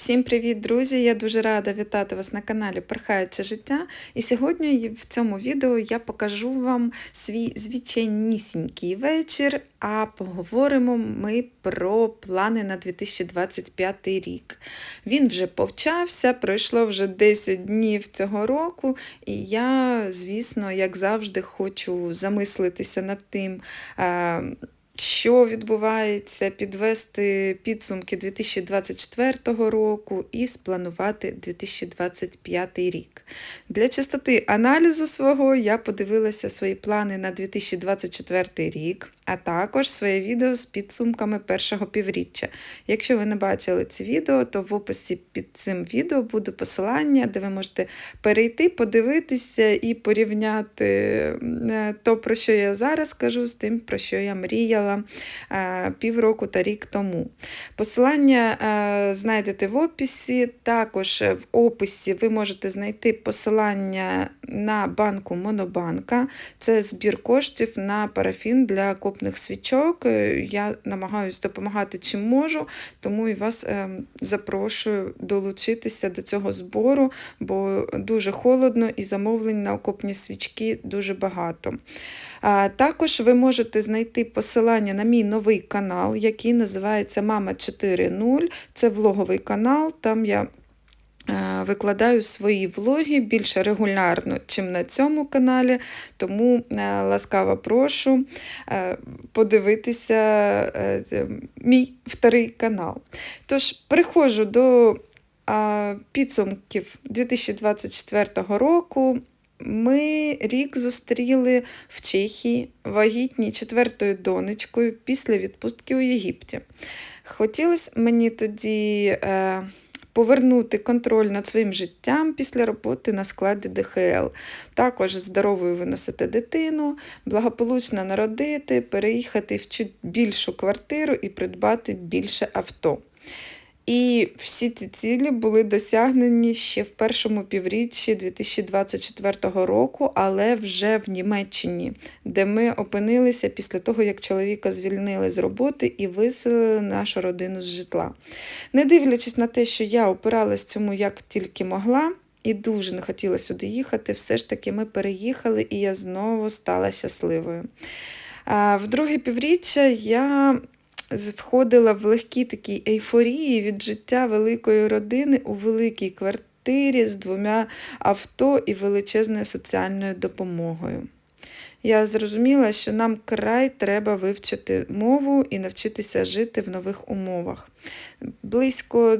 Всім привіт, друзі! Я дуже рада вітати вас на каналі Перхаюче життя. І сьогодні в цьому відео я покажу вам свій звичайнісінький вечір, а поговоримо ми про плани на 2025 рік. Він вже повчався, пройшло вже 10 днів цього року, і я, звісно, як завжди, хочу замислитися над тим. Що відбувається, підвести підсумки 2024 року і спланувати 2025 рік. Для чистоти аналізу свого я подивилася свої плани на 2024 рік, а також своє відео з підсумками першого півріччя. Якщо ви не бачили це відео, то в описі під цим відео буде посилання, де ви можете перейти, подивитися і порівняти е, то, про що я зараз кажу, з тим, про що я мріяла е, півроку та рік тому. Посилання е, знайдете в описі. Також в описі ви можете знайти посилання на банку Монобанка. Це збір коштів на парафін для копних свічок. Е, Я намагаюся допомагати чим можу, тому і вас е, запрошую долучитися до цього збору, бо дуже холодно і замовлень на окопні свічки дуже багато. Також ви можете знайти посилання на мій новий канал, який називається Мама 4.0. Це влоговий канал, там я е, викладаю свої влоги більш регулярно, чим на цьому каналі, тому е, ласкаво прошу е, подивитися мій вторий канал. Тож, переходжу до підсумків 2024 року. Ми рік зустріли в Чехії вагітній четвертою донечкою після відпустки у Єгипті. Хотілося мені тоді е, повернути контроль над своїм життям після роботи на складі ДХЛ. Також здоровою виносити дитину, благополучно народити, переїхати в чуть більшу квартиру і придбати більше авто. І всі ці цілі були досягнені ще в першому півріччі 2024 року, але вже в Німеччині, де ми опинилися після того, як чоловіка звільнили з роботи і виселили нашу родину з житла. Не дивлячись на те, що я опиралась цьому як тільки могла. І дуже не хотіла сюди їхати, все ж таки ми переїхали, і я знову стала щасливою. В друге півріччя я входила в легкі такі ейфорії від життя великої родини у великій квартирі з двома авто і величезною соціальною допомогою. Я зрозуміла, що нам край треба вивчити мову і навчитися жити в нових умовах. Близько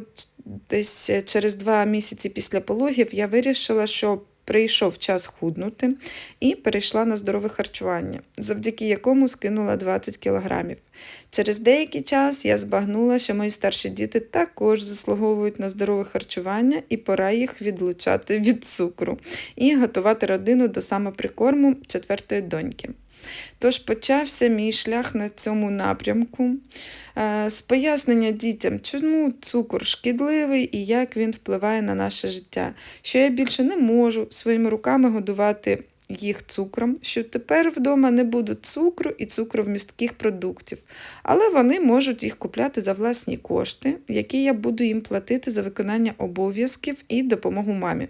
десь через два місяці після пологів я вирішила, що прийшов час худнути і перейшла на здорове харчування, завдяки якому скинула 20 кілограмів. Через деякий час я збагнула, що мої старші діти також заслуговують на здорове харчування, і пора їх відлучати від цукру і готувати родину до самоприкорму четвертої доньки. Тож почався мій шлях на цьому напрямку. Е, з пояснення дітям, чому цукор шкідливий і як він впливає на наше життя, що я більше не можу своїми руками годувати їх цукром, що тепер вдома не буде цукру і цукровмістких продуктів, але вони можуть їх купляти за власні кошти, які я буду їм платити за виконання обов'язків і допомогу мамі.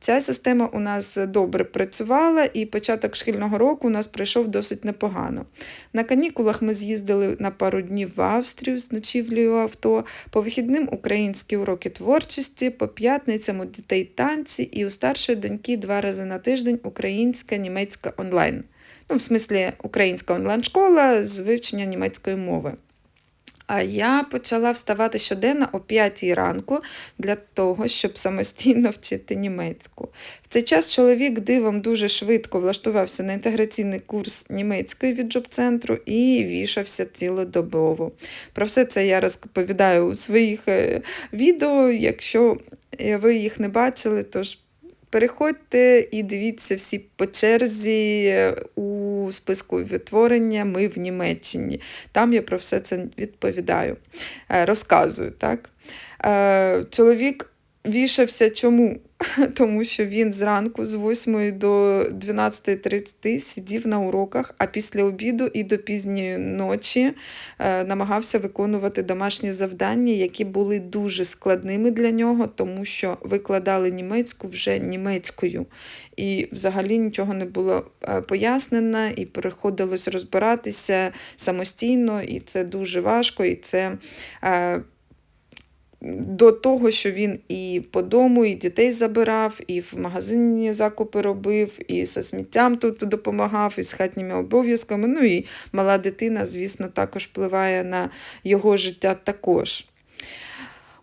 Ця система у нас добре працювала, і початок шкільного року у нас пройшов досить непогано. На канікулах ми з'їздили на пару днів в Австрію з ночівлею авто, по вихідним українські уроки творчості, по п'ятницям у дітей танці, і у старшої доньки два рази на тиждень українська, німецька онлайн. Ну, в смислі, українська онлайн-школа з вивчення німецької мови. А я почала вставати щоденно о 5 ранку для того, щоб самостійно вчити німецьку. В цей час чоловік дивом дуже швидко влаштувався на інтеграційний курс німецької від джоб-центру і вішався цілодобово. Про все це я розповідаю у своїх е, відео. Якщо е, ви їх не бачили, тож Переходьте і дивіться всі по черзі е, списку відтворення Ми в Німеччині. Там я про все це відповідаю, е, розказую. Так? Е, Чоловік вішався чому? Тому що він зранку з 8 до 12.30 сидів на уроках, а після обіду і до пізньої ночі е, намагався виконувати домашні завдання, які були дуже складними для нього, тому що викладали німецьку вже німецькою. І взагалі нічого не було е, пояснено, і приходилось розбиратися самостійно, і це дуже важко, і це. До того, що він і по дому, і дітей забирав, і в магазині закупи робив, і зі сміттям тут допомагав, і з хатніми обов'язками. Ну і мала дитина, звісно, також впливає на його життя також.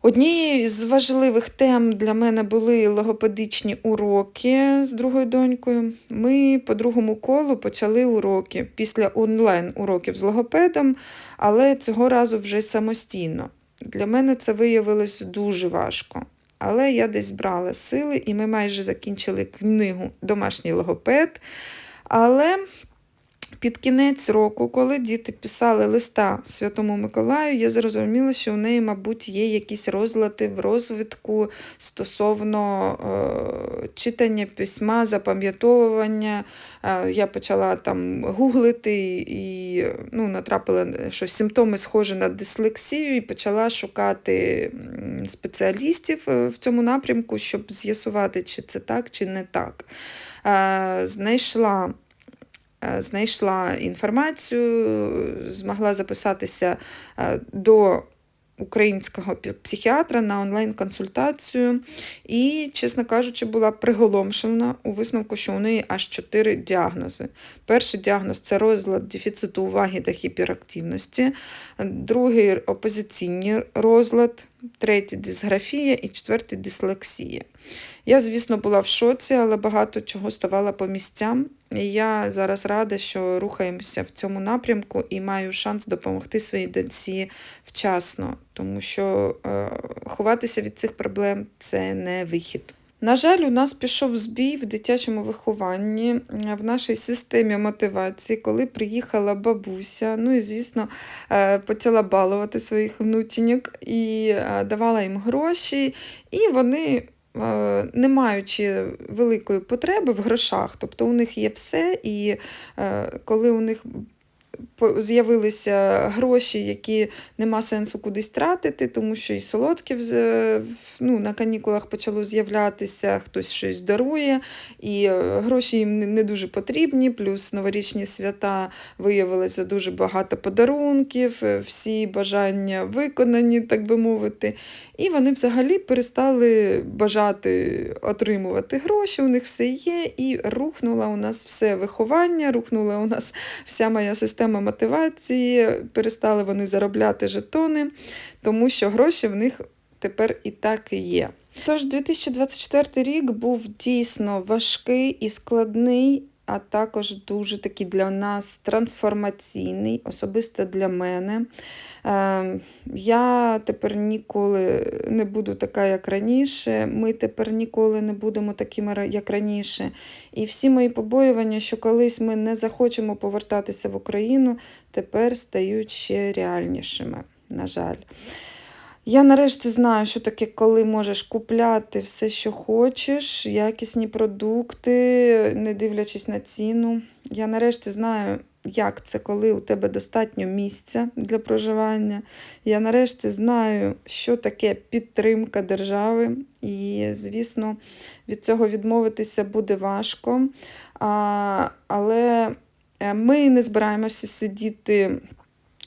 Однією з важливих тем для мене були логопедичні уроки з другою донькою. Ми по другому колу почали уроки після онлайн-уроків з логопедом, але цього разу вже самостійно. Для мене це виявилось дуже важко. Але я десь брала сили, і ми майже закінчили книгу Домашній логопед. Але під кінець року, коли діти писали листа Святому Миколаю, я зрозуміла, що у неї, мабуть, є якісь розлади в розвитку стосовно е, читання письма, запам'ятовування. Е, я почала там гуглити і ну, натрапила, що симптоми схожі на дислексію, і почала шукати спеціалістів е, в цьому напрямку, щоб з'ясувати, чи це так, чи не так. Е, Знайшла знайшла інформацію, змогла записатися е, до українського психіатра на онлайн-консультацію. І, чесно кажучи, була приголомшена у висновку, що у неї аж чотири діагнози. Перший діагноз це розлад дефіциту уваги та гіперактивності, другий опозиційний розлад, третій дисграфія і четвертий дислексія. Я, звісно, була в шоці, але багато чого ставало по місцям. І я зараз рада, що рухаємося в цьому напрямку і маю шанс допомогти своїй доньці вчасно, тому що е, ховатися від цих проблем це не вихід. На жаль, у нас пішов збій в дитячому вихованні, е, в нашій системі мотивації, коли приїхала бабуся. Ну і, звісно, е, почала балувати своїх внученьок і е, давала їм гроші, і вони. Е, Не маючи великої потреби в грошах, тобто у них є все, і е, коли у них з'явилися гроші, які нема сенсу кудись тратити, тому що і в- ну, на канікулах почало з'являтися, хтось щось дарує, і е, гроші їм не- дуже потрібні, плюс новорічні свята виявилося дуже багато подарунків, е, всі бажання виконані, так би мовити. І вони взагалі перестали бажати отримувати гроші, у них все є, і рухнуло у нас все виховання, рухнула у нас вся моя система мотивації, перестали вони заробляти жетони, тому що гроші в них тепер і так і є. Тож 2024 рік був дійсно важкий і складний, а також дуже такий для нас трансформаційний, особисто для мене. Е, Я тепер ніколи не буду така, як раніше. Ми тепер ніколи не будемо такими, як раніше. І всі мої побоювання, що колись ми не захочемо повертатися в Україну, тепер стають ще реальнішими, на жаль. Я нарешті знаю, що таке, коли можеш купляти все, що хочеш, якісні продукти, не дивлячись на ціну. Я нарешті знаю, як це, коли у тебе достатньо місця для проживання. Я нарешті знаю, що таке підтримка держави. І, звісно, від цього відмовитися буде важко. А, але е, ми не збираємося сидіти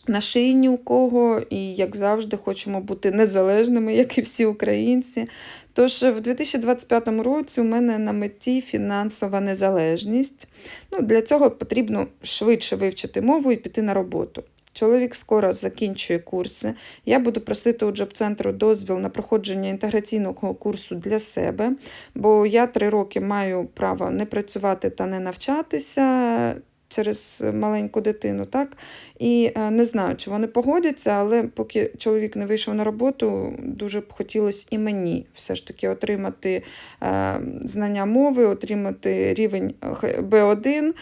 на шиї ні у кого, і, як завжди, хочемо бути незалежними, як і всі українці. Тож в 2025 році у мене на меті фінансова незалежність. Ну, для цього потрібно швидше вивчити мову і піти на роботу. Чоловік скоро закінчує курси. Я буду просити у джоб-центру дозвіл на проходження інтеграційного курсу для себе, бо я три роки маю право не працювати та не навчатися через маленьку дитину, так? І е, не знаю, чи вони погодяться, але поки чоловік не вийшов на роботу, дуже б хотілося і мені все ж таки отримати е, знання мови, отримати рівень B1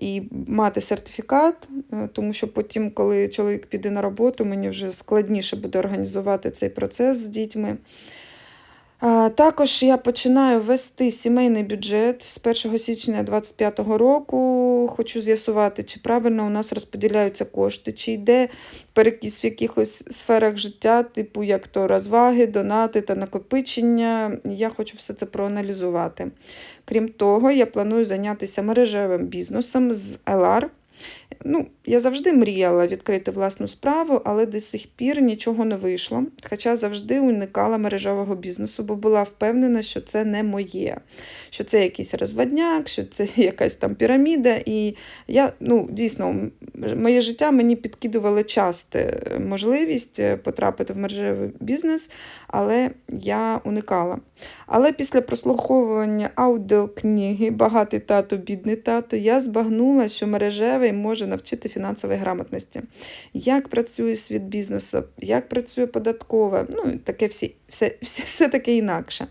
і мати сертифікат, е, тому що потім, коли чоловік піде на роботу, мені вже складніше буде організувати цей процес з дітьми. Також я починаю вести сімейний бюджет з 1 січня 2025 року. Хочу з'ясувати, чи правильно у нас розподіляються кошти, чи йде перекіс в якихось сферах життя, типу як то розваги, донати та накопичення. Я хочу все це проаналізувати. Крім того, я планую зайнятися мережевим бізнесом з LR. Ну, я завжди мріяла відкрити власну справу, але до сих пір нічого не вийшло. Хоча завжди уникала мережевого бізнесу, бо була впевнена, що це не моє, що це якийсь розводняк, що це якась там піраміда. І я ну, дійсно, моє життя мені підкидувало часто можливість е, потрапити в мережевий бізнес, але я уникала. Але після прослуховування аудіокниги Багатий тато, бідний тато я збагнула, що мережевий може навчити фінансової грамотності. Як працює світ бізнесу, як працює податкова, ну таке всі, все, все, все таке інакше.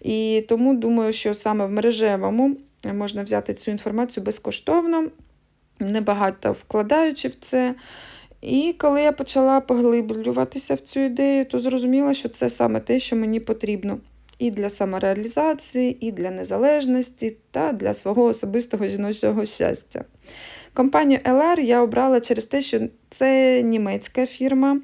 І тому думаю, що саме в мережевому можна взяти цю інформацію безкоштовно, небагато вкладаючи в це. І коли я почала поглиблюватися в цю ідею, то зрозуміла, що це саме те, що мені потрібно. І для самореалізації, і для незалежності, та для свого особистого жіночого щастя. Компанію LR я обрала через те, що це німецька фірма,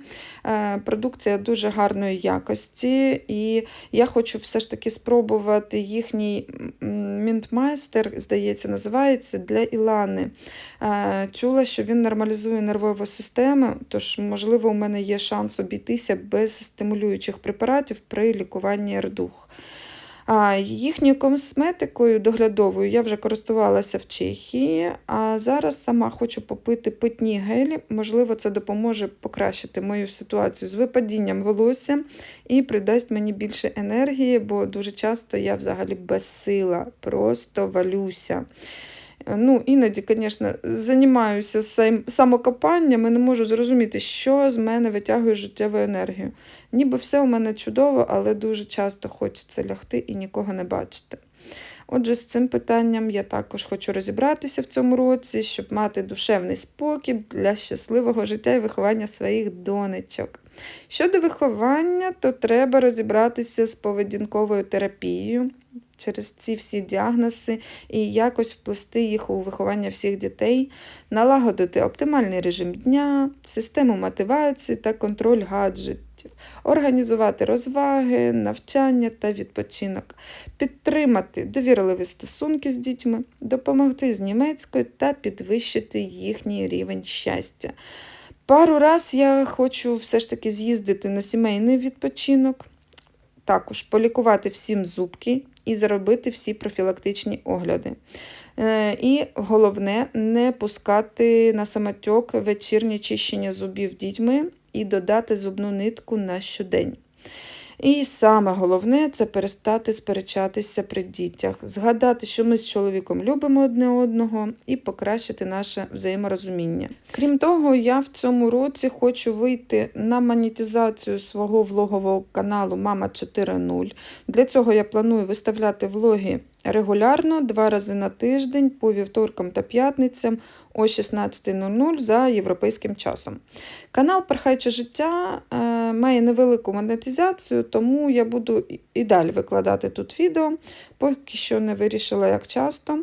е, продукція дуже гарної якості, і я хочу все ж таки спробувати їхній мінтмайстер, здається, називається для Ілани. Е, Чула, що він нормалізує нервову систему, тож, можливо, у мене є шанс обійтися без стимулюючих препаратів при лікуванні РДУХ. А, їхньою косметикою доглядовою я вже користувалася в Чехії, а зараз сама хочу попити питні гелі. Можливо, це допоможе покращити мою ситуацію з випадінням волосся і придасть мені більше енергії, бо дуже часто я взагалі безсила, просто валюся. Ну, іноді, звісно, займаюся самокопанням і не можу зрозуміти, що з мене витягує життєву енергію. Ніби все у мене чудово, але дуже часто хочеться лягти і нікого не бачити. Отже, з цим питанням я також хочу розібратися в цьому році, щоб мати душевний спокій для щасливого життя і виховання своїх донечок. Щодо виховання, то треба розібратися з поведінковою терапією через ці всі діагнози і якось вплести їх у виховання всіх дітей, налагодити оптимальний режим дня, систему мотивації та контроль гаджетів, організувати розваги, навчання та відпочинок, підтримати довірливі стосунки з дітьми, допомогти з німецькою та підвищити їхній рівень щастя. Пару раз я хочу все ж таки з'їздити на сімейний відпочинок, також полікувати всім зубки і зробити всі профілактичні огляди. Е, І головне не пускати на самотьок вечірнє чищення зубів дітьми і додати зубну нитку на щодень. І саме головне це перестати сперечатися при дітях, згадати, що ми з чоловіком любимо одне одного, і покращити наше взаєморозуміння. Крім того, я в цьому році хочу вийти на монетизацію свого влогового каналу Мама 4.0. Для цього я планую виставляти влоги регулярно, два рази на тиждень, по вівторкам та п'ятницям о 16.00 за європейським часом. Канал Перхайче життя е, має невелику монетизацію, тому я буду і далі викладати тут відео, поки що не вирішила, як часто.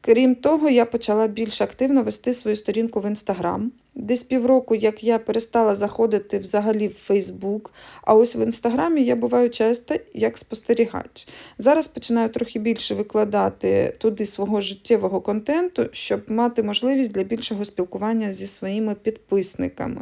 Крім того, я почала більш активно вести свою сторінку в Інстаграм. Десь півроку, як я перестала заходити взагалі в Фейсбук, а ось в Інстаграмі я буваю часто як спостерігач. Зараз починаю трохи більше викладати туди свого життєвого контенту, щоб мати можливість для більшого спілкування зі своїми підписниками.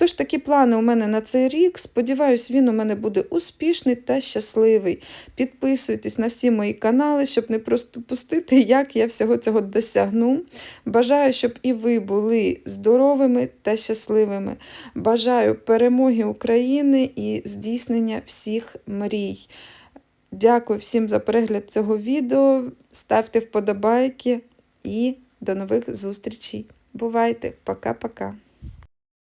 Тож такі плани у мене на цей рік. Сподіваюсь, він у мене буде успішний та щасливий. Підписуйтесь на всі мої канали, щоб не просто пустити, як я всього цього досягну. Бажаю, щоб і ви були здоровими та щасливими. Бажаю перемоги України і здійснення всіх мрій. Дякую всім за перегляд цього відео. Ставте вподобайки і до нових зустрічей. Бувайте! Пока-пока!